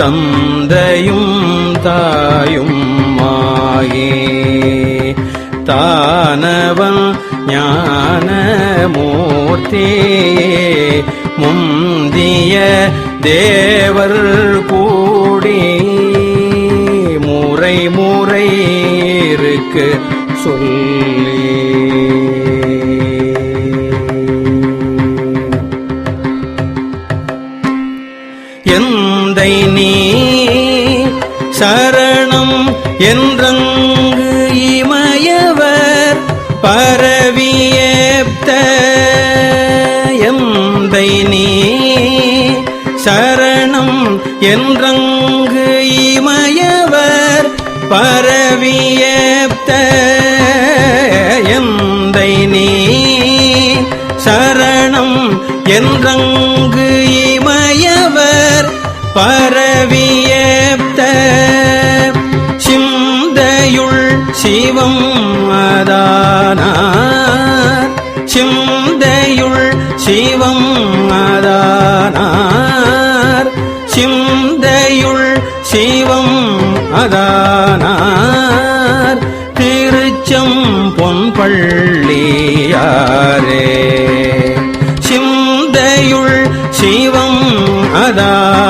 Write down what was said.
தந்தையும் தாயும் மாயே. தானவன் ஞானமூர்த்தியே. முந்திய தேவர் கூடி முறை முறை இருக்கு சொல்லி. எந்தை நீ சரணம் என்றங்கு இமயவர் பரவியேப்த எந்தை நீ சரணம் என்றங்கு இமயவர் பரவியேப்த எந்தை நீ சரணம் என்றங்கு பரவியேப்த சிந்தையுள் சிவம் அதானார் சிந்தையுள் சிவம் அதானார்? சிந்தையுள் சிவம் அதானார்? திருச்சம் பொன்பள்ளியாரே. சிந்தையுள் சிவம் அதானார்.